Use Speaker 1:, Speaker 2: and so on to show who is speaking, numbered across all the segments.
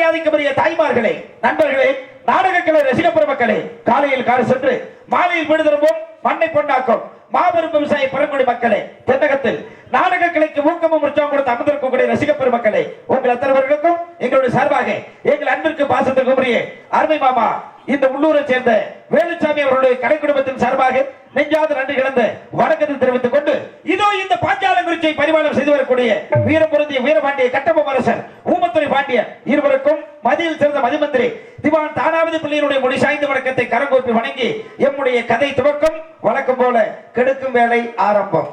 Speaker 1: மரியாதைக்குரிய தாய்மார்களே நண்பர்களே நாடகக்கலை ரசிக பெருமக்களே காலையில் காடு சென்று மாலையில் விடுதலும் மண்ணை பொன்னாக்கும். மாபெரும் விவசாய பெறக்கூடிய மக்களே தென்னகத்தில் நாடக கலைக்கு ஊக்கமும் உற்சாகம் கொடுத்து அமர்ந்திருக்கக்கூடிய ரசிக பெருமக்களே உங்கள் அத்தனைவர்களுக்கும் எங்களுடைய சார்பாக எங்கள் அன்பிற்கு பாசத்திற்கு உரிய அருமை மாமா இந்த உள்ளூரை சேர்ந்த வேலுசாமி அவருடைய கலை குடும்பத்தின் சார்பாக நெஞ்சாத நன்றி கிடந்த வணக்கத்தை தெரிவித்துக் கொண்டு இதோ இந்த பாஞ்சாலங்குறிச்சியை பரிமாணம் செய்து வரக்கூடிய வீரபுரந்திய வீரபாண்டிய கட்டபொம்ம அரசர் ஊமத்துறை பாண்டியன் இருவருக்கும் மதியில் சிறந்த மதிமந்திரி திவான் தானாவதி பிள்ளையினுடைய மொழி சாய்ந்த வணக்கத்தை கரங்கோப்பி வணங்கி எம்முடைய கதை துவக்கம் வழக்கம் போல கெடுக்கும் வேலை ஆரம்பம்.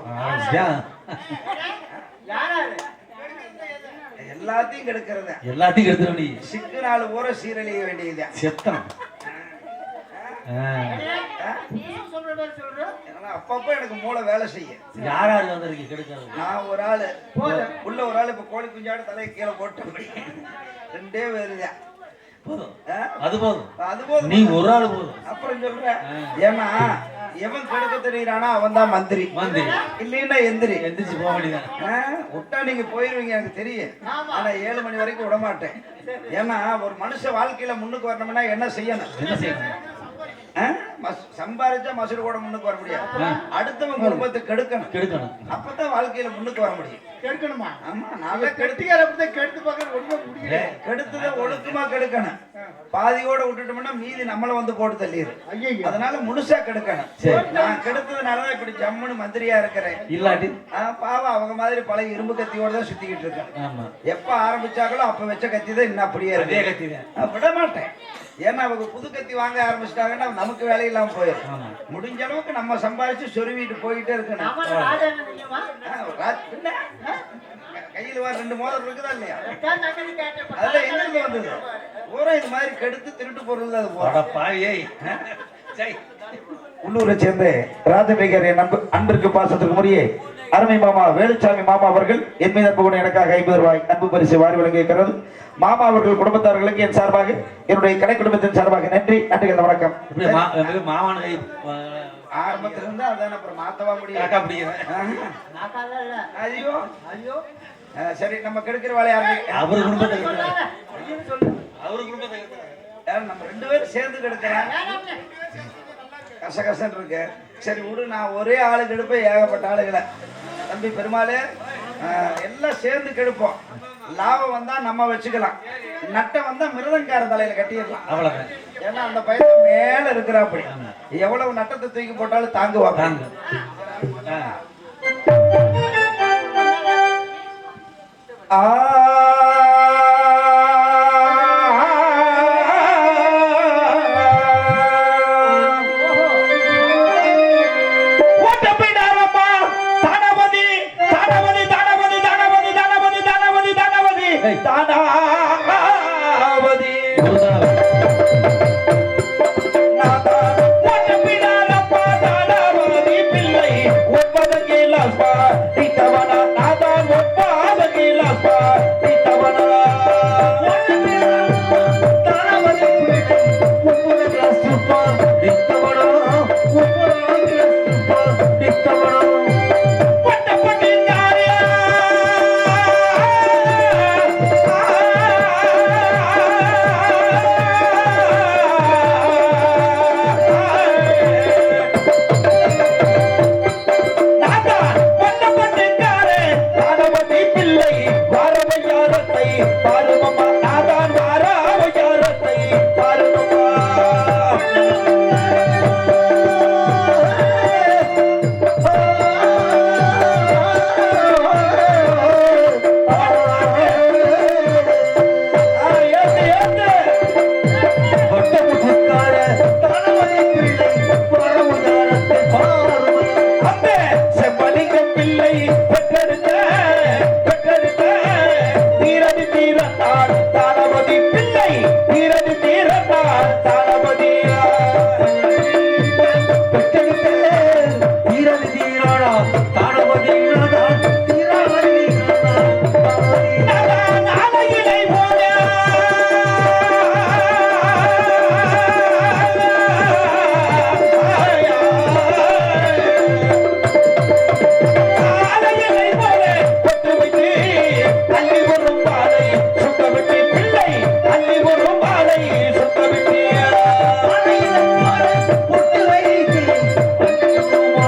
Speaker 1: எல்லாத்தையும் கெடுக்கிறத.
Speaker 2: எல்லாத்தையும் எடுத்துட நீ.
Speaker 1: சிக்கு நாலு ஊர சீரழிய வேண்டியதுதான்.
Speaker 2: செத்தம்
Speaker 1: அப்பப்போ எனக்கு மூளை வேலை செய்ய.
Speaker 2: யார் யார் வந்திருக்கு கெடுக்கிறது?
Speaker 1: நான் ஒரு ஆளு. உள்ள ஒரு ஆளு இப்ப கோழி குஞ்சாடு தலையை கீழே போட்டு ரெண்டே பேருதான்.
Speaker 2: போதும்.
Speaker 1: ஆ?
Speaker 2: அது போதும்.
Speaker 1: அது போதும்.
Speaker 2: நீ ஒரு ஆள் போதும்.
Speaker 1: அப்புறம் சொல்றேன் ஏன்னா எவன் கெடுக்க தெரியுறானோ அவன் தான் மந்திரி.
Speaker 2: மந்திரி.
Speaker 1: இல்லைன்னா எந்திரி.
Speaker 2: எந்திரிச்சு போக வேண்டியதான்
Speaker 1: விட்டா நீங்க போயிருவீங்க எனக்கு தெரியும். ஆனா ஏழு மணி வரைக்கும் விட மாட்டேன். ஏன்னா ஒரு மனுஷ வாழ்க்கையில முன்னுக்கு வரணும்னா என்ன செய்யணும்?
Speaker 2: என்ன செய்யணும்?
Speaker 1: சம்பாரிச்சா மசூர் கூட முன்னுக்கு வர முடியாது. அடுத்தவன் குடும்பத்தை கெடுக்கணும்.
Speaker 2: கெடுக்கணும்.
Speaker 1: அப்பதான் வாழ்க்கையில முன்னுக்கு வர முடியும்.
Speaker 3: கெடுக்கணுமா?
Speaker 1: ஆமா நான் கெடுத்து
Speaker 3: கெட்டிக்கார அப்படிதான் கெடுத்து பார்க்க ஒண்ணுமே முடியல.
Speaker 1: கெடுத்ததை ஒழுக்கமா கெடுக்கணும். பாதியோட விட்டுட்டோம்னா மீதி நம்மள வந்து போட்டு தள்ளிடு அதனால முழுசா கெடுக்கணும்.
Speaker 2: சரி.
Speaker 1: நான் கெடுத்ததுனாலதான் இப்படி ஜம்முன்னு மந்திரியா இருக்கிறேன்.
Speaker 2: இல்லாட்டி?
Speaker 1: பாவம் அவங்க மாதிரி பழைய இரும்பு கத்தியோட தான் சுத்திக்கிட்டு இருக்கேன்.
Speaker 2: ஆமா.
Speaker 1: எப்ப ஆரம்பிச்சாங்களோ அப்ப வச்ச கத்தி தான் இன்னும் அப்படியே
Speaker 2: கத்தி தான்.
Speaker 1: விட மாட்டேன் ஏன்னா அவங்க புது கத்தி வாங்க ஆரம்பிச்சிட்டாங்கன்னா நமக்கு வேலை இல்லாம போயிடும். முடிஞ்ச அளவுக்கு நம்ம சம்பாரிச்சு சொருவிட்டு போயிட்டே இருக்கணும். கையில வர ரெண்டு மோதிரம் இருக்குதா இல்லையா? அதெல்லாம் எங்கிருந்து வந்தது? பூரா இது மாதிரி கெடுத்து திருட்டு பொருள் அது
Speaker 2: சரி.
Speaker 1: உள்ளூரை சேர்ந்த ராஜநேகர் என் அன்பு அன்பிற்கு பாசத்திற்கு முறையே அருமை மாமா வேலுச்சாமி மாமா அவர்கள் என் மீது அன்பு கொண்டு எனக்காக ஐம்பது ரூபாய் அன்பு பரிசு வாரி வழங்கியிருக்கிறது. மாமா அவர்கள் குடும்பத்தார்களுக்கு என் சார்பாக என்னுடைய கடை குடும்பத்தின் சார்பாக நன்றி நன்றி வணக்கம். ஆரம்பத்துல இருந்து அதான் அப்புறம் மாத்தவா முடியும் சரி நம்ம கெடுக்கிற வேலையை
Speaker 2: அவர் குடும்பத்தை அவர் குடும்பத்தை
Speaker 1: நம்ம ரெண்டு பேரும் சேர்ந்து கெடுக்கலாம்
Speaker 3: வேணாம்ல.
Speaker 1: கசகசன்னு இருக்கு. சரி விடு நான் ஒரே ஆளு கெடுப்பேன் ஏகப்பட்ட ஆளுகளை. தம்பி பெருமாளே எல்லாம் சேர்ந்து கெடுப்போம். லாபம் வந்தா நம்ம வச்சுக்கலாம். நட்டம் வந்தா மிருதங்கார தலையில கட்டிடலாம்.
Speaker 2: அவ்வளவுதான்.
Speaker 1: ஏன்னா அந்த பையன் மேல இருக்கிறாப்படி. எவ்வளவு நட்டத்தை தூக்கி போட்டாலும் தாங்குவாங்க
Speaker 2: தாங்க. ஆ.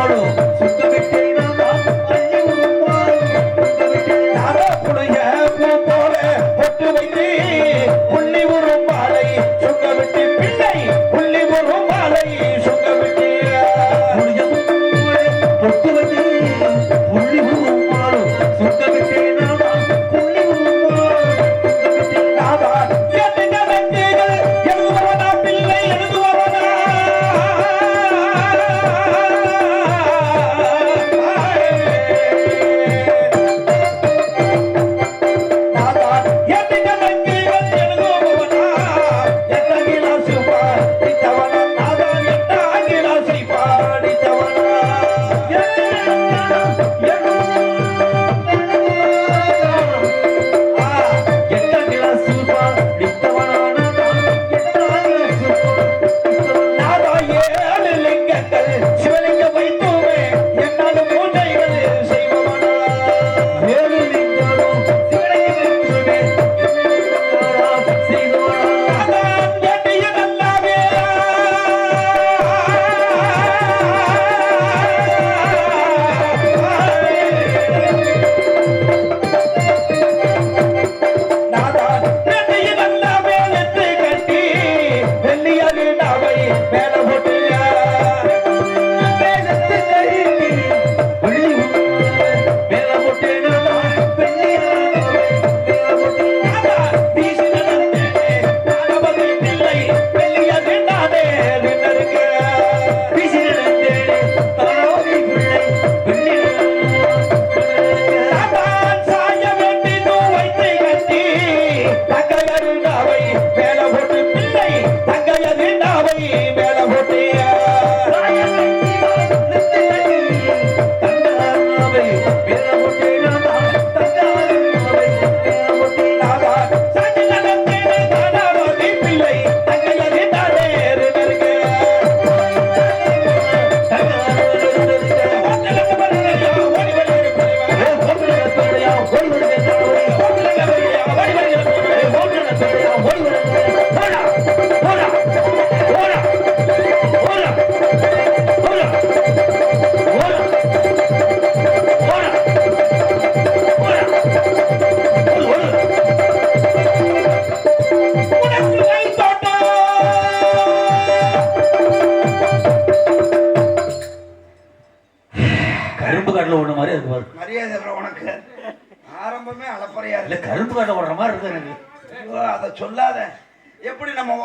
Speaker 1: করো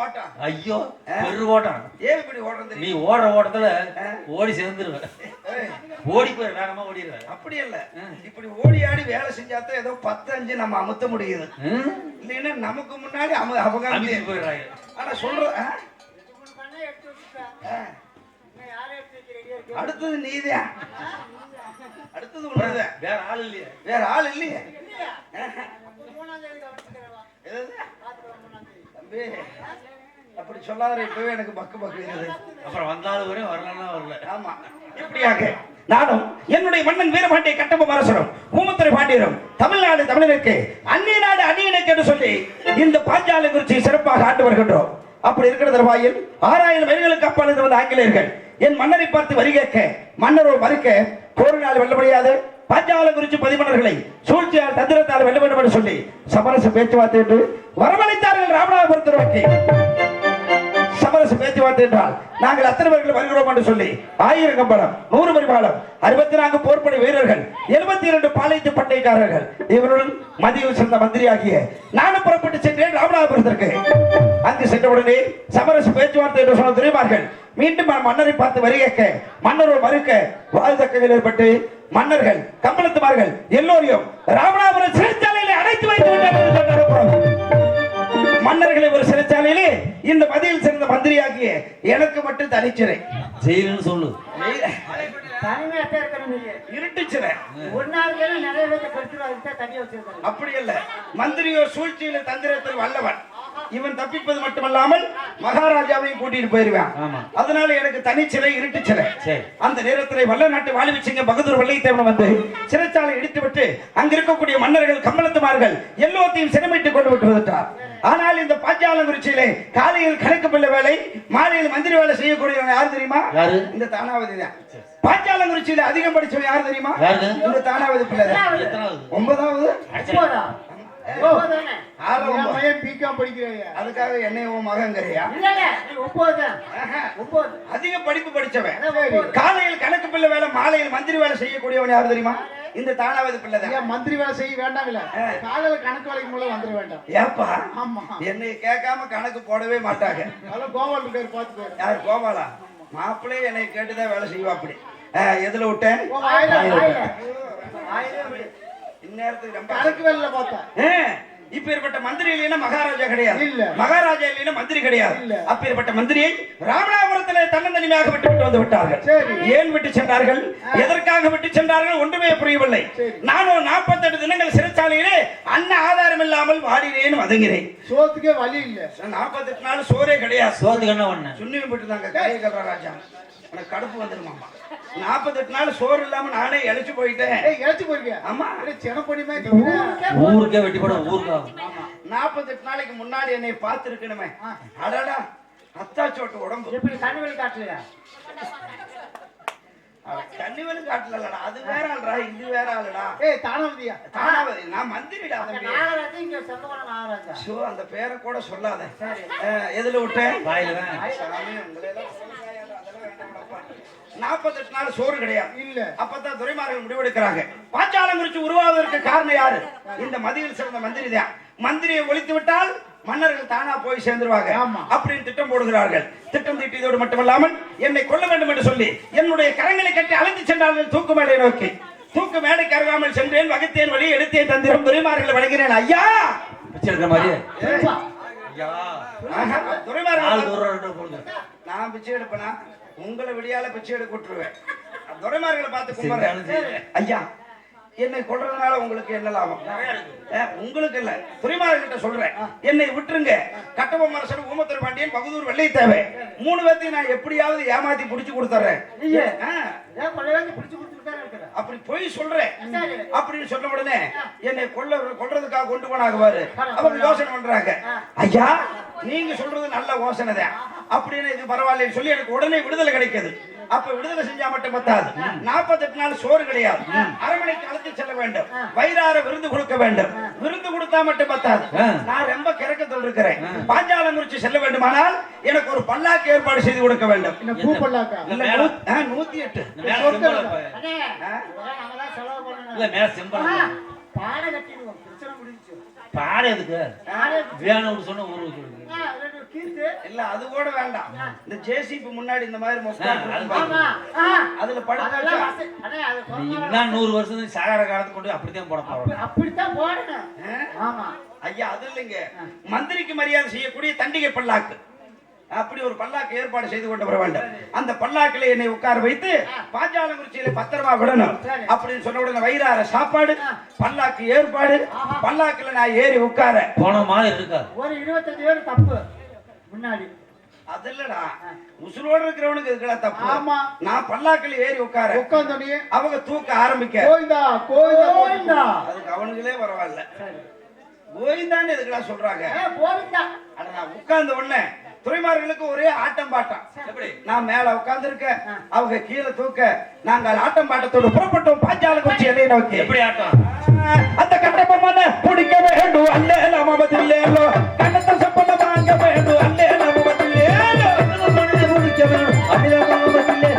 Speaker 1: ஓட்டம்.
Speaker 2: ஐயோ பெரு ஓட்டம்.
Speaker 1: ஏன் இப்படி ஓட்டம்
Speaker 2: நீ ஓடுற ஓட்டத்துல ஓடி சேர்ந்துருவேன் ஓடி போய் வேகமா ஓடிடுவேன்
Speaker 1: அப்படி இல்ல. இப்படி ஓடி ஆடி வேலை செஞ்சாதான் ஏதோ பத்து அஞ்சு நம்ம அமுத்த முடியுது. இல்லைன்னா நமக்கு முன்னாடி அம
Speaker 2: அமிச்சு போயிடுறாங்க.
Speaker 1: ஆனா சொல்ற அடுத்தது நீதான் அடுத்தது உள்ளது
Speaker 2: வேற ஆள் இல்லையே.
Speaker 1: வேற ஆள் இல்லையே.
Speaker 3: இல்லையா.
Speaker 1: தம்பி அப்படி சொல்லாத இப்பவே எனக்கு பக்கு பக்கு இருக்குது
Speaker 2: அப்புறம் வந்தாலும் வரையும் வரலன்னா வரல.
Speaker 1: ஆமா. இப்படியாக நானும் என்னுடைய மன்னன் வீரபாண்டிய கட்டப அரசரும் ஊமத்துறை பாண்டியரும் தமிழ்நாடு தமிழருக்கு அந்நிய நாடு அந்நியனுக்கு என்று சொல்லி இந்த பாஞ்சாலை குறிச்சி சிறப்பாக ஆண்டு வருகின்றோம். அப்படி இருக்கிற தருவாயில் ஆறாயிரம் மைல்களுக்கு அப்பால் இருந்து வந்த ஆங்கிலேயர்கள். என் மன்னரை பார்த்து வரி கேட்க மன்னரோ மறுக்க போரினால் வெல்ல முடியாது பாஞ்சால குறிச்சி பதிமன்னர்களை சூழ்ச்சியால் தந்திரத்தால் வெல்ல வேண்டும் என்று சொல்லி சமரச பேச்சுவார்த்தை என்று வரவழைத்தார்கள் ராமநாதபுரத்தை நோக்கி சமரச பேச்சுவார்த்தை என்றால் நாங்கள் அத்தனை பேர்கள் வருகிறோம் என்று சொல்லி ஆயிரம் கம்பளம் நூறு பரிமாளம் அறுபத்தி நான்கு போர்ப்படை வீரர்கள் எழுபத்தி இரண்டு பாளையத்து பட்டைக்காரர்கள் இவருடன் மதியம் சேர்ந்த மந்திரியாகிய நானும் புறப்பட்டு சென்றேன் ராமநாதபுரத்திற்கு. அங்கு சென்றவுடனே சமரச பேச்சுவார்த்தை என்று சொன்ன துறைமார்கள் மீண்டும் மன்னரை பார்த்து வரி மன்னர் மறுக்க வாழ்தக்கங்கள் ஏற்பட்டு மன்னர்கள் கம்பளத்துமார்கள் எல்லோரையும் ராமநாதபுரம் சிறைச்சாலையில் அடைத்து வைத்து சொன்னார்கள். மன்னர்களை ஒரு சிறைச்சாலையிலே இந்த மதியில் சேர்ந்த மந்திரியாகிய எனக்கு மட்டும் தனிச்சிறை.
Speaker 2: ஜெயிலுன்னு சொல்லு.
Speaker 1: அப்படி அல்ல. மந்திரியோ சூழ்ச்சியில தந்திரத்தில் வல்லவன். இவன் தப்பிப்பது மட்டுமல்லாமல் மகாராஜாவையும் கூட்டிட்டு போயிருவான். அதனால எனக்கு தனிச்சிறை இருட்டு சிறை
Speaker 2: சரி.
Speaker 1: அந்த நேரத்தில் வல்ல நாட்டு வாலிபச்சிங்க பகதூர் வெள்ளைத்தேவன் வந்து சிறைச்சாலை இடித்து விட்டு அங்க இருக்கக்கூடிய மன்னர்கள் கம்பளத்துமார்கள் எல்லோத்தையும் சிறைமிட்டுக் கொண்டு விட்டு வந்துட்டார். ஆனால் இந்த பாஞ்சாலங்குறிச்சியிலே காலையில் கணக்கு பிள்ளை வேலை மாலையில் மந்திரி வேலை செய்யக்கூடியவன் யார் தெரியுமா?
Speaker 2: யாரு?
Speaker 1: இந்த தானாவதி தான். பாஞ்சாலங்குறிச்சியில அதிகம் படிச்சவன் யார் தெரியுமா? இந்த தானாவதி பிள்ளை தான். ஒன்பதாவது. அதுக்காக என்னை உன் மகங்கறியா. அதிக படிப்பு படிச்சவன். காலையில் கணக்கு பிள்ளை வேலை மாலையில் மந்திரி வேலை செய்யக்கூடியவன் யார் தெரியுமா? இந்த தானாவதி பிள்ளை தான்.
Speaker 4: மந்திரி வேலை செய்ய வேண்டாங்களே காலையில கணக்கு வேலைக்கு முள்ள வந்துட வேண்டாம்.
Speaker 1: ஏப்பா?
Speaker 4: ஆமா.
Speaker 1: என்னை கேட்காம கணக்கு போடவே மாட்டாங்க.
Speaker 4: அதெல்லாம் கோபால் பாத்து போயிரு.
Speaker 1: யார் கோபாலா? மாப்பிள்ளை என்னை கேட்டுதான் வேலை செய்வா அப்படி எதுல விட்டேன்? இந்நேரத்துக்கு ரொம்ப
Speaker 4: கணக்கு வேலையில பார்த்தா.
Speaker 1: இப்ப ஏற்பட்ட மந்திரி இல்லைன்னா மகாராஜா கிடையாது.
Speaker 4: இல்ல.
Speaker 1: மகாராஜா இல்லைன்னா மந்திரி கிடையாது.
Speaker 4: இல்ல.
Speaker 1: அப்பேற்பட்ட மந்திரியை ராமநாதபுரத்துல தன்னந்தனிமையாக விட்டு விட்டு வந்து விட்டார்கள்.
Speaker 4: சரி.
Speaker 1: ஏன் விட்டு சென்றார்கள்? எதற்காக விட்டு சென்றார்கள்? ஒன்றுமே புரியவில்லை. நானும் நாற்பத்தெட்டு தினங்கள் சிறைச்சாலையிலே அன்ன ஆதாரம் இல்லாமல் வாடினேன் வதங்கினேன்
Speaker 4: சோத்துக்கே வழி இல்ல.
Speaker 1: நாற்பத்தெட்டு நாள் சோறே கிடையாது.
Speaker 2: சோத்துக்கு என்ன
Speaker 1: கரையை கல்றா ராஜா. எனக்கு கடுப்பு வந்துருமாமா நாற்பத்தெட்டு நாள் சோறு இல்லாம நானே இழைச்சு போயிட்டேன்.
Speaker 4: இழைச்சு போயிருக்கியா?
Speaker 1: ஆமா.
Speaker 4: செனப்படியுமே
Speaker 2: ஊருக்கே வெட்டி போட ஊருக்கா
Speaker 1: நாற்பத்தெட்டு நாளைக்கு முன்னாடி என்னை பார்த்திருக்கணுமே. அடடா அத்தாச்சோட்டு உடம்பு.
Speaker 3: எப்படி கண்ணு வெளி காட்டலையா
Speaker 1: தண்ணிவெளி காட்டலடா அது வேற ஆளுடா இது வேற ஆளுடா.
Speaker 4: ஏய் தானவதியா?
Speaker 1: தானாவதி நான் மந்திரிடா
Speaker 3: நாகராஜா இங்க செம்பகோணம் நாகராஜா.
Speaker 1: ஷோ அந்த பேரை கூட சொல்லாத. எதுல விட்டேன்?
Speaker 2: வாயில தான்
Speaker 1: சாமி, உங்களை எல்லாம் விவசாயம் அதெல்லாம் வேண்டாம்டாப்பா. நாற்பத்தெட்டு நாள் சோறு கிடையாது.
Speaker 4: இல்ல.
Speaker 1: அப்பதான் துறைமார்கள் முடிவெடுக்கிறாங்க. பாஞ்சாலம் குறித்து உருவாவதற்கு காரணம் யாரு? இந்த மதியில் சிறந்த மந்திரி தான். மந்திரியை ஒழித்து விட்டால் மன்னர்கள் தானா போய் சேர்ந்துருவாங்க.
Speaker 4: ஆமா.
Speaker 1: அப்படின்னு திட்டம் போடுகிறார்கள். திட்டம் தீட்டியதோடு மட்டுமல்லாமல் என்னை கொல்ல வேண்டும் என்று சொல்லி என்னுடைய கரங்களை கட்டி அழைத்து சென்றார்கள் தூக்கு மேடை நோக்கி. தூக்கு மேடைக்கு அருகாமல் சென்றேன் வகுத்தேன் வழி எடுத்தேன் தந்திரம் துறைமார்களை வழங்கினேன் ஐயா!
Speaker 2: பிச்சை எடுக்கிற மாதிரியே போடுங்க.
Speaker 1: நான் பிச்சை எடுப்பேனா? உங்களை விடியால பிச்சை எடுக்க விட்டுருவேன். துரைமார்களை பார்த்து கும்பிடுறேன். ஐயா என்னை கொல்றதுனால உங்களுக்கு என்ன லாபம்? உங்களுக்கு இல்ல. துறைமார்கிட்ட சொல்றேன். என்னை விட்டுருங்க. கட்டபொம்ம அரசன் ஊமத்துறை பாண்டியன் பகுதூர் வெள்ளை தேவை. மூணு பேர்த்தையும் நான் எப்படியாவது ஏமாத்தி புடிச்சு கொடுத்துறேன். அப்படி போய் சொல்றேன். அப்படின்னு சொன்ன உடனே என்னை கொல்ல கொல்றதுக்காக கொண்டு போனாங்க பாரு. அவங்க யோசனை பண்றாங்க. ஐயா நீங்க சொல்றது நல்ல யோசனை தான். அப்படின்னு இது பரவாயில்லைன்னு சொல்லி எனக்கு உடனே விடுதலை கிடைக்குது. அப்ப விடுதலை செஞ்சா மட்டும் பத்தாது. நாற்பத்தெட்டு நாள் சோறு கிடையாது. அரண்மனைக்கு அழைத்து செல்ல வேண்டும். வயிறார விருந்து கொடுக்க வேண்டும். விருந்து கொடுத்தா மட்டும் பத்தாது. நான் ரொம்ப கிறக்கத்தில் இருக்கிறேன். பாஞ்சாலம் குறிச்சு செல்ல வேண்டுமானால் எனக்கு ஒரு பல்லாக்கு ஏற்பாடு செய்து கொடுக்க வேண்டும். நூத்தி எட்டு.
Speaker 3: பானை கட்டி கட்டிடுவோம் பிரச்சனை முடிஞ்சுச்சு.
Speaker 2: பாரு எதுக்கு?
Speaker 3: நானே
Speaker 2: வேணும்னு சொன்ன ஊருக்கு சொல்லுங்க.
Speaker 1: இல்ல அது கூட வேண்டாம். இந்த ஜேசிபி முன்னாடி இந்த மாதிரி அதுல படுத்து
Speaker 2: நூறு வருஷம் சாகர காலத்துக்கு கொண்டு அப்படித்தான் போட போறோம்.
Speaker 3: அப்படித்தான் போடணும்? ஆமா.
Speaker 1: ஐயா அது இல்லைங்க. மந்திரிக்கு மரியாதை செய்யக்கூடிய தண்டிகை பல்லாக்கு. அப்படி ஒரு பல்லாக்கு ஏற்பாடு செய்து கொண்டு வர வேண்டும். அந்த பல்லாக்கில் என்னை உட்கார வைத்து பாஞ்சாலங்குறிச்சியில பத்திரமா விடணும். அப்படின்னு சொன்ன உடனே வயிறார சாப்பாடு பல்லாக்கு ஏற்பாடு பல்லாக்குல நான் ஏறி உட்கார.
Speaker 2: போன மாதிரி
Speaker 3: ஒரு இருபத்தஞ்சு பேர் தப்பு. முன்னாடி.
Speaker 1: அது இல்லடா. உசுரோட இருக்கிறவனுக்கு இதுக்கெல்லாம் தப்பு.
Speaker 4: ஆமா.
Speaker 1: நான் பல்லாக்கில் ஏறி உட்கார.
Speaker 4: உட்காந்தோடனே
Speaker 1: அவங்க தூக்க ஆரம்பிக்க.
Speaker 4: கோவிந்தா கோவிந்தா
Speaker 3: கோவிந்தா.
Speaker 1: அதுக்கு அவனுங்களே பரவாயில்ல. கோவிந்தான்னு எதுக்கெல்லாம் சொல்றாங்க?
Speaker 3: கோவிந்தா.
Speaker 1: அட நான் உட்கார்ந்த உடனே துறைமார்களுக்கு ஒரே ஆட்டம் பாட்டம் நான் மேல உட்கார்ந்திருக்க அவங்க கீழே தூக்க நாங்கள் ஆட்டம் பாட்டத்தோடு புறப்பட்டோம் பாஞ்சாலங்குறிச்சி எல்லையை நோக்கி.
Speaker 2: எப்படி ஆட்டம்?
Speaker 1: அந்த கட்டபொம்மன பிடிக்க வேண்டும் அல்ல பதில்லேலோ கண்ணத்தை சப்பன வாங்க வேண்டும் அல்ல பிடிக்க வேண்டும். அல்ல பதில்லே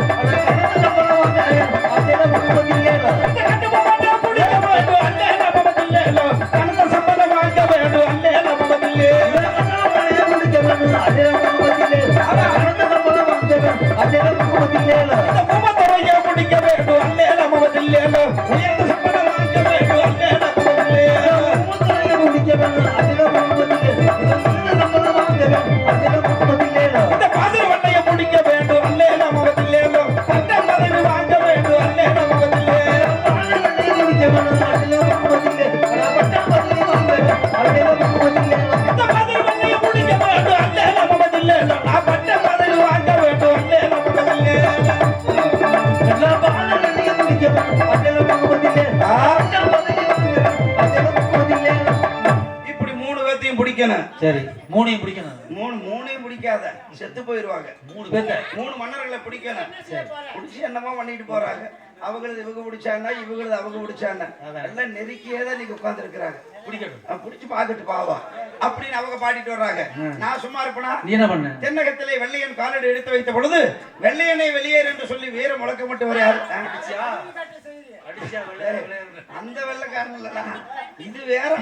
Speaker 1: பூமத்தரைய பிடிக்க வேண்டும் அல்ல நம்ம பதில்லேலோ உயர்ந்த சப்பன வாங்க வேண்டும் அல்ல நம்ம பிடிக்கணும்.
Speaker 2: சரி மூணையும் பிடிக்கணும்.
Speaker 1: மூணு மூணையும் பிடிக்காத. செத்து போயிருவாங்க.
Speaker 2: மூணு பேர்த்த
Speaker 1: மூணு மன்னர்களை பிடிக்கணும். பிடிச்சி என்னமோ பண்ணிட்டு போறாங்க. அவங்களது இவங்க பிடிச்சாங்க இவங்களது அவங்க பிடிச்சாங்க. எல்லாம் நெருக்கியே தான் நீங்க உட்கார்ந்து இருக்கிறாங்க
Speaker 2: பிடிக்கட்டும்
Speaker 1: பிடிச்சு பாத்துட்டு பாவா அப்படின்னு அவங்க பாடிட்டு வர்றாங்க. நான் சும்மா இருப்பனா?
Speaker 2: நீ என்ன பண்ண?
Speaker 1: தென்னகத்திலே வெள்ளையன் காலடி எடுத்து வைத்த பொழுது வெள்ளையனை வெளியேறு என்று சொல்லி வீர முழக்க மட்டும் வர. அந்த வெள்ளைக்காரன் இல்லடா. இது வேற.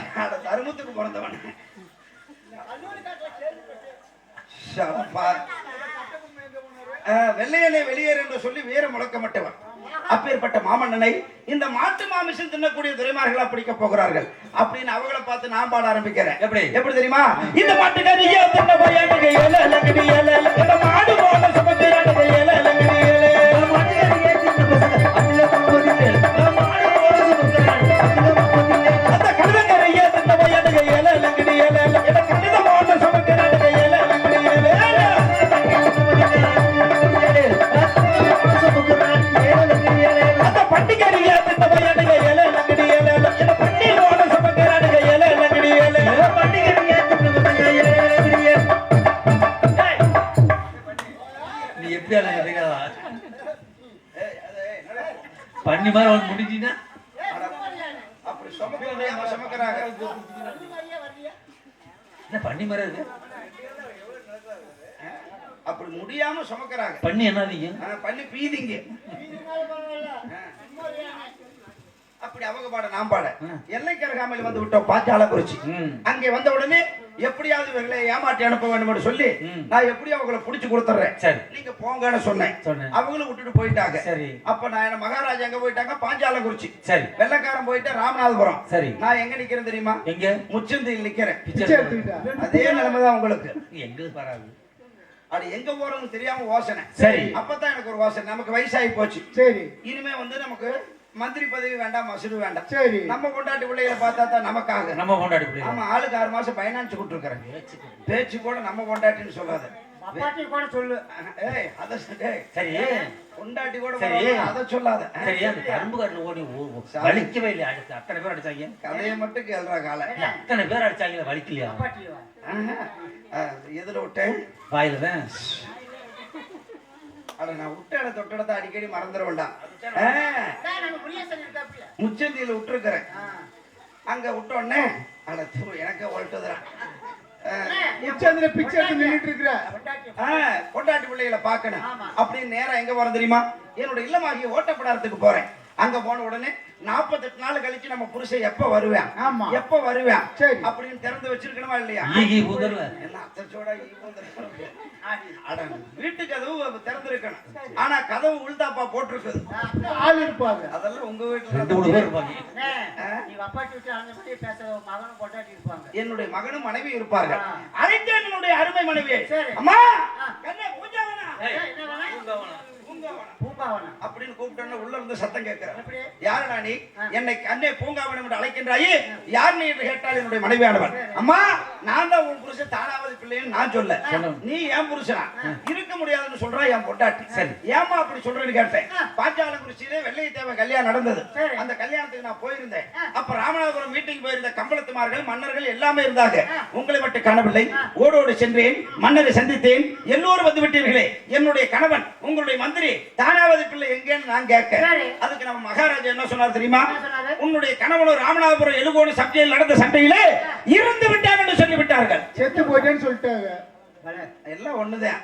Speaker 1: தருமத்துக்கு பிறந்தவன். வெள்ளையனை வெளியேறு என்று சொல்லி வீர முழக்கமிட்டவன் அப்பேற்பட்ட மாமன்னனை இந்த மாட்டு மாமிசம் தின்னக்கூடிய துறைமார்களா பிடிக்க போகிறார்கள். அப்படின்னு அவங்கள பார்த்து நான் பாட ஆரம்பிக்கிறேன்.
Speaker 2: எப்படி?
Speaker 1: எப்படி தெரியுமா? இந்த மாட்டுக்கறியே தின்ன பையனுக்கு இந்த மாடு போன மாட்டுக்கறியே பசங்க அதுல
Speaker 2: முடிஞ்சினா
Speaker 1: அப்படி சுமக்கிறாங்க
Speaker 2: என்ன பண்ணி மாதிரி இருக்கு
Speaker 1: அப்படி முடியாம சுமக்கிறாங்க.
Speaker 2: பண்ணி என்னதீங்க?
Speaker 1: பண்ணி பீதிங்க. அப்படி அவங்க பாட நான் பாட. எல்லை கருகாமையில் வந்து விட்டோம் பாஞ்சால குறிச்சி அங்கே வந்த உடனே எப்படியாவது இவர்களை ஏமாற்றி அனுப்ப வேண்டும் என்று சொல்லி. நான் எப்படியும் அவங்கள புடிச்சு கொடுத்துறேன்.
Speaker 2: சரி.
Speaker 1: நீங்க போங்கன்னு சொன்னேன்.
Speaker 2: சொன்னேன்.
Speaker 1: அவங்களும் விட்டுட்டு போயிட்டாங்க.
Speaker 2: சரி.
Speaker 1: அப்ப நான் என்ன மகாராஜா எங்க போயிட்டாங்க? பாஞ்சாலங்குறிச்சி.
Speaker 2: சரி.
Speaker 1: வெள்ளக்காரன் போயிட்டு ராமநாதபுரம்.
Speaker 2: சரி.
Speaker 1: நான் எங்க நிக்கிறேன் தெரியுமா?
Speaker 2: எங்க?
Speaker 1: முச்சந்தியில் நிக்கிறேன். அதே நிலைமைதான் உங்களுக்கு.
Speaker 2: எங்க பாராது
Speaker 1: அது எங்க போறோம்னு தெரியாம யோசனை
Speaker 2: சரி.
Speaker 1: அப்பதான் எனக்கு ஒரு யோசனை நமக்கு வயசாகி போச்சு.
Speaker 4: சரி.
Speaker 1: இனிமே வந்து நமக்கு மந்திரி பதவி வேண்டாம் மசூது வேண்டாம்.
Speaker 4: சரி.
Speaker 1: நம்ம கொண்டாட்டி பிள்ளைகளை பார்த்தா தான் நமக்காக.
Speaker 2: நம்ம கொண்டாடி பிள்ளை
Speaker 1: ஆமா ஆளுக்கு ஆறு மாசம் பைனான்ஸ் கொடுத்துருக்கிறேன். பேச்சு கூட. நம்ம கொண்டாட்டின்னு சொல்லாத.
Speaker 3: அப்பாட்டி கூட சொல்லு.
Speaker 1: ஏய் அத
Speaker 2: சரி.
Speaker 1: கொண்டாட்டி கூட
Speaker 2: சரி.
Speaker 1: அத சொல்லாத.
Speaker 2: சரி அந்த கரும்பு காட்டுல ஓடி வலிக்கவே இல்லையா? அடிச்சு அத்தனை பேர் அடிச்சாங்க.
Speaker 1: கதையை மட்டும் கேள்றா கால.
Speaker 2: இல்ல, அத்தனை பேர் அடிச்சாங்களே வலிக்கலையா.
Speaker 1: எதுல விட்டேன்?
Speaker 2: வாயில தான்.
Speaker 1: அட நான் விட்ட இடம் தொட்ட இடத்த அடிக்கடி மறந்துட வேண்டாம்
Speaker 3: அதான் நாங்க முனியேசன் இருக்காப்புல.
Speaker 1: முச்சந்தியில விட்டுருக்கிறேன். அங்க விட்ட உடனே அட தூ எனக்கே ஒழட்டுதுடா
Speaker 4: உச்சந்திர பிச்சை எடுத்து நின்னுட்டு இருக்கிற
Speaker 3: பொண்டாட்டி.
Speaker 1: கொண்டாட்டி பிள்ளைகளை பார்க்கணும்.
Speaker 3: ஆமா.
Speaker 1: அப்படின்னு நேரா எங்க போறேன் தெரியுமா? என்னோட இல்லமாகிய ஓட்டப்படாரத்துக்கு போறேன். அங்க போன உடனே நாற்பத்தெட்டு நாள் கழிச்சு நம்ம புருஷன் எப்ப வருவேன்?
Speaker 4: ஆமா.
Speaker 1: எப்ப வருவேன்?
Speaker 4: சரி.
Speaker 1: அப்படின்னு திறந்து வச்சிருக்கணுமா இல்லையா? வீட்டு கதவு திறந்திருக்கணும். ஆனா கதவு உள்தாப்பா போட்டிருக்குது.
Speaker 4: ஆள் இருப்பாங்க.
Speaker 1: அதெல்லாம் உங்க
Speaker 2: ரெண்டு மூணு
Speaker 1: வீட்டுல
Speaker 2: பேர் இருப்பாங்க.
Speaker 3: அண்ணே, நீ அப்பாட்டி விட்டு அந்த மாதிரி பேச மகனும் கொண்டாட்டி இருப்பாங்க.
Speaker 1: என்னுடைய மகனும் மனைவி இருப்பார்கள்
Speaker 3: ஆ.
Speaker 1: அழைத்தேன் என்னுடைய அருமை மனைவியை.
Speaker 3: சரி.
Speaker 1: அம்மா. கண்ணே பூங்காவனா? அப்படின்னு கூப்பிட்டோன்னு உள்ள இருந்து சத்தம் கேட்கிறேன் யாருடா நீ. என்னை கண்ணே பூங்காவனம் என்று அழைக்கின்றாயே. யார் நீ என்று கேட்டால் என்னுடைய மனைவியானவன் அம்மா நான் தான் உன் புருஷன் தானாவது பிள்ளைன்னு நான் சொல்ல. நீ என் புருஷனா? இருக்க முடியாதுன்னு சொல்றா என் பொண்டாட்டி.
Speaker 2: சரி.
Speaker 1: ஏமா அப்படி சொல்றேன்னு கேட்டேன். பாஞ்சாலங்குறிச்சியிலே வெள்ளை தேவை கல்யாணம் நடந்தது. அந்த கல்யாணத்துக்கு நான் போயிருந்தேன். அப்ப ராமநாதபுரம் மீட்டிங் போயிருந்த கம்பளத்துமார்கள் மன்னர்கள் எல்லாமே இருந்தாங்க. உங்களை மட்டும் காணவில்லை. ஓடோடு சென்றேன் மன்னரை சந்தித்தேன். எல்லோரும் வந்து விட்டீர்களே. என்னுடைய கணவன் உங்களுடைய மந்திரி தானாவது பிள்ளை எங்கேன்னு நான் கேட்க
Speaker 3: சரி.
Speaker 1: அதுக்கு நம்ம மகாராஜா என்ன சொன்னார் தெரியுமா? உன்னுடைய கணவனும் ராமநாதபுரம் எழுகோடு சப்ஜையில் நடந்த சண்டையிலே இருந்து விட்டார் என்று சொல்லிவிட்டார்கள்
Speaker 4: செத்து போயிட்டேன்னு சொல்லிட்டாங்க.
Speaker 1: எல்லாம் ஒண்ணுதான்.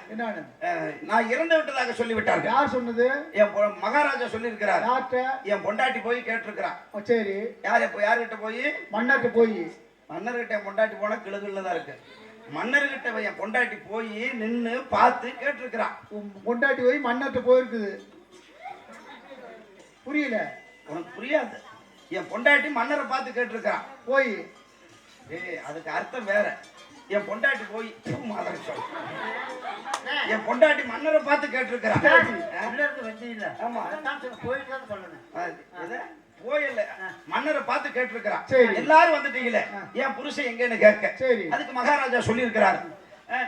Speaker 1: நான் இறந்து விட்டதாக சொல்லிவிட்டார்கள்
Speaker 4: யார் சொன்னது?
Speaker 1: என் மகாராஜா சொல்லியிருக்கிறார். என் பொண்டாட்டி போய் கேட்டிருக்கிறான்.
Speaker 4: சரி.
Speaker 1: யார் இப்போ யார்கிட்ட போய்?
Speaker 4: மன்னர்கிட்ட போய்.
Speaker 1: மன்னர்கிட்ட என் பொண்டாட்டி போனா கிளுகுள்ள தான் இருக்கு. மன்னர்கிட்ட என் பொண்டாட்டி போய் நின்னு பார்த்து கேட்டிருக்கிறான்
Speaker 4: உன் பொண்டாட்டி போய் மன்னர்கிட்ட போயிருக்குது. புரியல?
Speaker 1: உனக்கு புரியாது. என் பொண்டாட்டி மன்னரை பார்த்து கேட்டிருக்கிறான்
Speaker 4: போய்.
Speaker 1: ஏய் அதுக்கு அர்த்தம் வேற. என் பொண்டாட்டி போய் மாதிரி சொல்லு. என் பொண்டாட்டி மன்னரை பார்த்து கேட்டிருக்கிறான் ஆமா.
Speaker 3: அதான் சொல்ல
Speaker 1: போயில்ல மன்னரை பார்த்து கேட்டிருக்கிறான். எல்லாரும் வந்துட்டீங்களே? என் புருஷன் எங்கன்னு கேட்க. அதுக்கு மகாராஜா சொல்லியிருக்கிறார். அஹ்,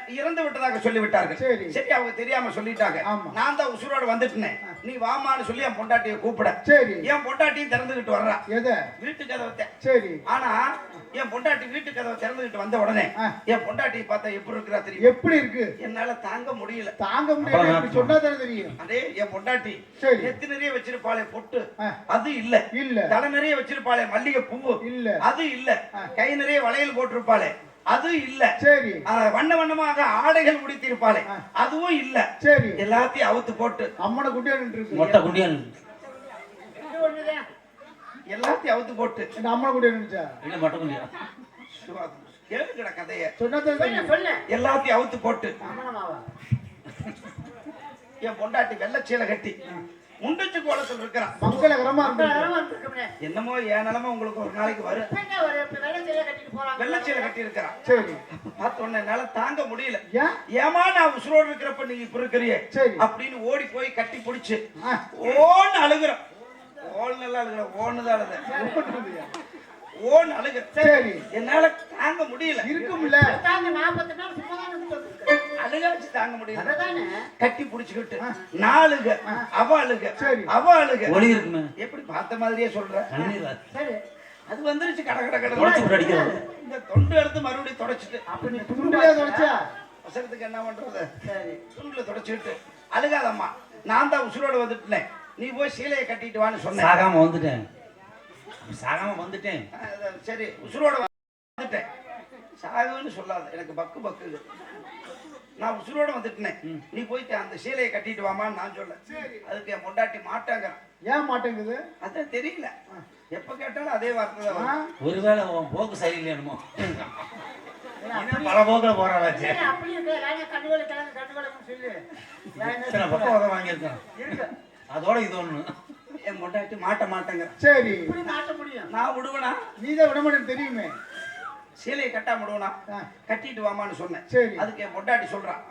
Speaker 1: இறந்து விட்டதாக சொல்லி விட்டார்கள்
Speaker 4: சரி.
Speaker 1: சரி அவங்க தெரியாம சொல்லிட்டாங்க. நான் தான் உசுரோட வந்துட்டேன். நீ வாமான்னு சொல்லி என் பொண்டாட்டியை கூப்பிட.
Speaker 4: சரி.
Speaker 1: என் பொண்டாட்டியும் திறந்துகிட்டு வர்றா.
Speaker 4: எதை?
Speaker 1: வீட்டு கதவை
Speaker 4: சரி.
Speaker 1: ஆனா என் பொண்டாட்டி வீட்டு கதவை திறந்துகிட்டு வந்த உடனே. என் பொண்டாட்டியை பார்த்தா எப்படி இருக்கிறா தெரியும்?
Speaker 4: எப்படி இருக்கு?
Speaker 1: என்னால தாங்க முடியல.
Speaker 4: தாங்க முடியல. சொன்னா தானே தெரியும்.
Speaker 1: அதே என் பொண்டாட்டி
Speaker 4: சரி.
Speaker 1: நெத்தி நிறைய வச்சிருப்பாளே பொட்டு. அது இல்ல.
Speaker 4: இல்ல.
Speaker 1: தலை நிறைய வச்சிருப்பாளே மல்லிகை பூவு
Speaker 4: இல்ல.
Speaker 1: அது இல்ல. கை நிறைய வளையல் போட்டிருப்பாளே. அது இல்ல.
Speaker 4: சரி.
Speaker 1: வண்ண வண்ணமாக ஆடைகள் உடுத்திருப்பாளே அதுவும் இல்ல.
Speaker 4: சரி.
Speaker 1: எல்லாத்தையும் அவுத்து போட்டு.
Speaker 4: அம்மனை குட்டியா நின்று
Speaker 2: மொட்டை
Speaker 3: ஒண்ணுதான்
Speaker 1: எல்லாத்தையும் அவுத்து போட்டு.
Speaker 4: அம்மனை குட்டியா நின்றுச்சா?
Speaker 2: இல்ல மொட்டை குண்டியா
Speaker 1: சும்மா கேளுங்கட கதைய.
Speaker 4: சொன்னா
Speaker 1: எல்லாத்தையும் அவுத்து போட்டு. என் பொண்டாட்டி வெள்ளை சீலை கட்டி. முண்டுச்சு கோலத்தில் இருக்கிறான்.
Speaker 4: மங்களகரமா.
Speaker 1: என்னமோ என் நிலைமை உங்களுக்கு ஒரு நாளைக்கு வரும்.
Speaker 3: இப்ப என்ன ஒரு இப்ப வெள்ளை சீலை கட்டிட்டு போறாங்க.
Speaker 1: வெள்ளை சீலை கட்டி இருக்கிறான்
Speaker 4: சரி.
Speaker 1: பார்த்த உடனே என்னால தாங்க முடியல. ஏமா நான் உசுரோடு இருக்கிறப்ப நீங்க இப்ப இருக்கிறியே?
Speaker 4: சரி.
Speaker 1: அப்படின்னு ஓடி போய் கட்டி பிடிச்சு. ஓன்னு அழுகுறோம் ஓல் நல்லா அழுகுற ஓன்னு தான் அழுத ஓன்னு அழுகுற
Speaker 4: சரி.
Speaker 1: என்னால தாங்க முடியல.
Speaker 4: இருக்கும்ல.
Speaker 3: தாங்க 48 நாள் சும்மா தான் இருந்துட்டு வந்திருக்கேன்.
Speaker 1: அழுக வச்சு தாங்க முடியல
Speaker 3: அததானே.
Speaker 1: கட்டி பிடிச்சுக்கிட்டு நான் அழுக அவ அழுக
Speaker 4: சரி.
Speaker 1: அவ அழுக.
Speaker 2: ஒளி இருக்குமே.
Speaker 1: எப்படி பார்த்த மாதிரியே சொல்ற. அது வந்துருச்சு கட கட கட.
Speaker 2: தொடச்சு
Speaker 1: இந்த தொண்டு எடுத்து மறுபடியும் தொடச்சிட்டு.
Speaker 3: அப்ப நீ
Speaker 4: துண்டுல தொலைச்சா
Speaker 1: வசனத்துக்கு என்ன பண்றது?
Speaker 3: சரி.
Speaker 1: துண்டுல தொடச்சிட்டு அழுகாதம்மா. நான் தான் உசுரோட வந்துட்டேன். நீ போய் சீலையை கட்டிட்டு வான்னு சொன்னேன்.
Speaker 2: சாகாம வந்துட்டேன். சாகாம வந்துட்டேன்.
Speaker 1: சரி. உசுரோட வந்துட்டேன். சாகுன்னு சொல்லாத. எனக்கு பக்கு பக்கு நான் உசுரோட வந்துட்டேன். நீ போயிட்டு அந்த சீலையை கட்டிட்டு வாமான்னு நான் சொல்ல அதுக்கு என் பொண்டாட்டி மாட்டாங்க
Speaker 4: ஏன் மாட்டேங்குது?
Speaker 1: அதான் தெரியல. எப்ப கேட்டாலும் அதே வார்த்தை தான்.
Speaker 2: ஒருவேளை உன் போக்கு சரியில்லையோ இன்னும் பல போக்கில் போறாளாச்சு பக்கம் வாங்கியிருக்கேன்.
Speaker 3: இருக்கு
Speaker 2: அதோட இது ஒண்ணு.
Speaker 1: என் பொண்டாட்டி மாட்ட மாட்டேங்க
Speaker 4: சரி.
Speaker 3: இப்படி மாட்ட முடியும்.
Speaker 1: நான் விடுவேனா
Speaker 4: நீதான் விட மாட்டேன்னு தெரியுமே.
Speaker 1: சீலையை கட்டாம விடுவேனா. கட்டிட்டு வாமான்னு சொன்னேன். அதுக்கு என் பொண்டாட்டி சொல்றான்.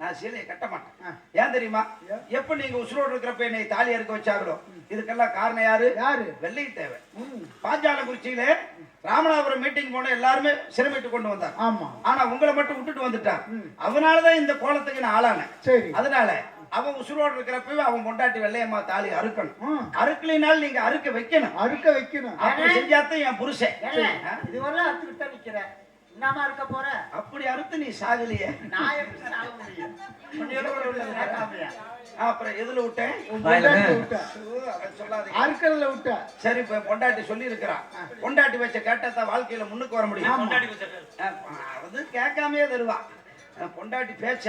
Speaker 1: நான் சீலையை கட்ட மாட்டேன். ஏன் தெரியுமா? எப்ப நீங்க உசுரோடு இருக்கிறப்ப என்னை தாலி அறுக்க வச்சாங்களோ? இதுக்கெல்லாம் காரணம் யாரு?
Speaker 4: யாரு?
Speaker 1: வெள்ளை தேவை. பாஞ்சாலங்குறிச்சியில ராமநாதபுரம் மீட்டிங் போன எல்லாருமே சிரமிட்டு கொண்டு வந்தார்
Speaker 4: ஆமா.
Speaker 1: ஆனா உங்களை மட்டும் விட்டுட்டு வந்துட்டான். அதனாலதான் இந்த கோலத்துக்கு நான் ஆளானேன்.
Speaker 4: சரி.
Speaker 1: அதனால அவன் உசுரோடு இருக்கிறப்பவே அவன் பொண்டாட்டி வெள்ளையம்மா தாலி அறுக்கணும். அறுக்கலினால் நீங்க அறுக்க வைக்கணும்.
Speaker 4: அறுக்க வைக்கணும்.
Speaker 1: அப்படி செஞ்சாத்தான் என் புருஷன்.
Speaker 3: அத்துக்கிட்டு தான் நிக்கிறேன் என்னமா இருக்க போற?
Speaker 1: அப்படி அறுத்து நீ சாகலையே.
Speaker 3: நான் எப்படி சாக முடியும்?
Speaker 1: அப்புறம் எதுல விட்டேன்?
Speaker 4: பொண்டாட்டியை விட்டா?
Speaker 1: சரி இப்ப பொண்டாட்டி சொல்லி இருக்கிறான் பொண்டாட்டி வச்ச கேட்டதான் வாழ்க்கையில முன்னுக்கு வர முடியும். அது கேட்காமயே தருவான் பொண்டாட்டி பேச்ச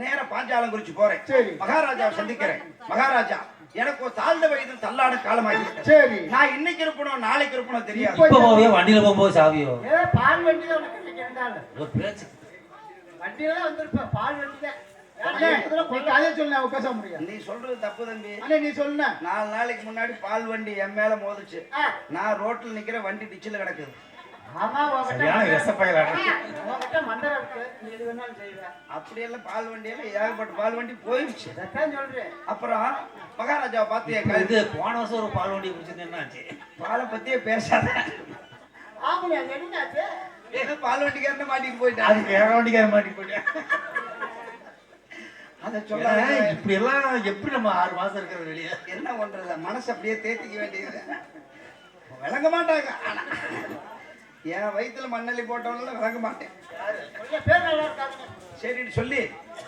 Speaker 1: நேர பாஞ்சாலம் குறிச்சு போறேன்.
Speaker 4: சரி.
Speaker 1: மகாராஜாவை சந்திக்கிறேன். மகாராஜா எனக்கு தாழ்ந்த வயதில் தள்ளாட காலமாகிவிட்டது
Speaker 4: சரி.
Speaker 1: நான் இன்னைக்கு இருப்பணும் நாளைக்கு இருப்பணும் தெரியாது.
Speaker 2: இப்ப போவியோ வண்டியில போகும்போது சாவியோ?
Speaker 3: பால் வண்டி தான் உனக்கு இருந்தாலும்
Speaker 2: ஒரு பேச்சு.
Speaker 3: வண்டியில தான் வந்திருப்பேன். பால் வண்டி தான்
Speaker 4: நீ சொல்லு
Speaker 1: சொல்றது தப்பு தம்பி.
Speaker 4: அண்ணே நீ சொல்லுண்ணே.
Speaker 1: நாலு நாளைக்கு முன்னாடி பால் வண்டி என் மேல மோதுச்சு. நான் ரோட்ல நிக்கிற வண்டி டிச்சில் கிடக்குது. அப்படியெல்லாம் பால் வண்டியெல்லாம் ஏகப்பட்ட பால் வண்டி போயிடுச்சு.
Speaker 3: அதான் சொல்றேன்.
Speaker 1: அப்புறம் மகாராஜா பார்த்து
Speaker 2: இது போன வருஷம் ஒரு பால் வண்டி குடிச்சிருந்தேன். என்னாச்சு
Speaker 1: பாலை பத்தியே பேசாத.
Speaker 3: அது என்னாச்சு
Speaker 1: பால் வண்டிக்காரன மாட்டிட்டு போயிட்டான்
Speaker 2: அதுக்கு வேற வண்டிக்கார மாட்டி போயிட்டேன்
Speaker 1: அதை சொல்லாத.
Speaker 2: இப்படி எல்லாம் எப்படி நம்ம ஆறு மாசம் இருக்கிற வெளியே?
Speaker 1: என்ன பண்றது? மனசு அப்படியே தேத்திக்க வேண்டியது. விளங்க மாட்டாங்க. ஆனா, என் வயித்துல மண்ணள்ளி போட்டவங்கள விளங்க மாட்டேன். சரின்னு சொல்லி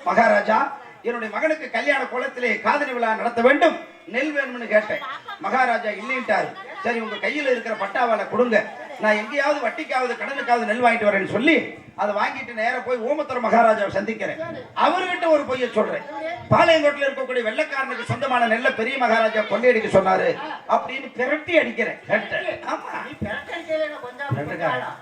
Speaker 1: மகாராஜா என்னுடைய மகனுக்கு கல்யாண குளத்திலே காதலி விழா நடத்த வேண்டும் நெல் வேணும்னு கேட்டேன். மகாராஜா இல்லைன்ட்டாரு. சரி உங்க கையில இருக்கிற பட்டாவால கொடுங்க. நான் எங்கேயாவது வட்டிக்காவது கடனுக்காவது நெல் வாங்கிட்டு வரேன்னு சொல்லி அதை வாங்கிட்டு நேரா போய் ஓமத்துற மகாராஜாவை சந்திக்கிறேன். அவர்கிட்ட ஒரு பொய்ய சொல்றேன். பாளையங்கோட்டில் இருக்கக்கூடிய வெள்ளக்காரனுக்கு சொந்தமான நெல்லை பெரிய மகாராஜா கொள்ளையடிக்க சொன்னாரு அப்படின்னு பிரட்டி அடிக்கிறேன்.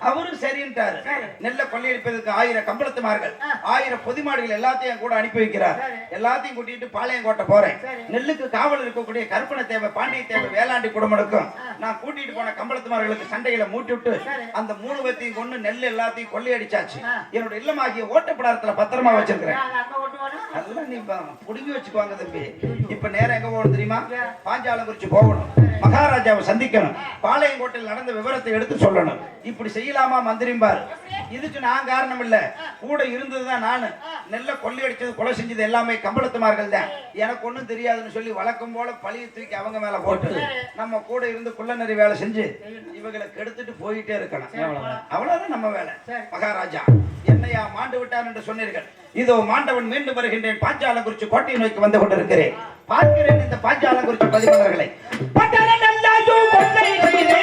Speaker 1: அவரும் சரின்ட்டாரு. நெல்லை கொள்ளையடிப்பதற்கு ஆயிரம் கம்பளத்துமார்கள் ஆயிரம் பொதிமாடுகள் எல்லாத்தையும் கூட அனுப்பி வைக்கிறார். எல்லாத்தையும் கூட்டிட்டு பாளையங்கோட்டை போறேன். நெல்லுக்கு காவல் இருக்கக்கூடிய கருப்பண தேவை பாண்டிய தேவை வேளாண்டி குடும்பனுக்கும் நான் கூட்டிட்டு போன கம்பளத்துமார்களுக்கு சண்டையில மூட்டி விட்டு அந்த மூணு பேத்தையும் கொண்டு நெல் எல்லாத்தையும் கொள்ளையடிச்சாச்சு. என்னோட இல்லமாகிய ஓட்டப்படாரத்துல பத்திரமா வச்சிருக்கிறேன். அதெல்லாம் நீ புடுங்கி வச்சுக்குவாங்க தம்பி. இப்ப நேரம் எங்க போகணும் தெரியுமா? பாஞ்சாலங்குறிச்சி போகணும். மகாராஜாவை சந்திக்கணும். பாளையங்கோட்டையில் நடந்த விவரத்தை எடுத்து சொல்லணும். இப்படி செய்யலாமா மந்திரிம்பார்? இதுக்கு நான் காரணம் இல்ல கூட இருந்ததுதான் நானு. நெல்ல கொள்ளையடிச்சது கொலை செஞ்சது எல்லாமே கம்பளத்துமார்கள் தான். எனக்கு ஒண்ணும் தெரியாதுன்னு சொல்லி வழக்கம் போல பழிய தூக்கி அவங்க மேல போட்டு நம்ம கூட இருந்து குள்ளநெறி வேலை செஞ்சு இவங்களை கெடுத்துட்டு போயிட்டே இருக்கணும். அவ்வளவுதான். நம்ம வேலை. மகாராஜா என்னையா மாண்டு விட்டார் என்று சொன்னீர்கள். இதோ மாண்டவன் மீண்டும் வருகின்றேன். பாஞ்சாலங்குறிச்சி கோட்டையை நோக்கி வந்து கொண்டிருக்கிறேன். பார்க்கிறேன் இந்த பாஞ்சாலம் குறித்து பதிமலர்களை பட்டண நல்லாயோ கொள்ளை செய்தேன்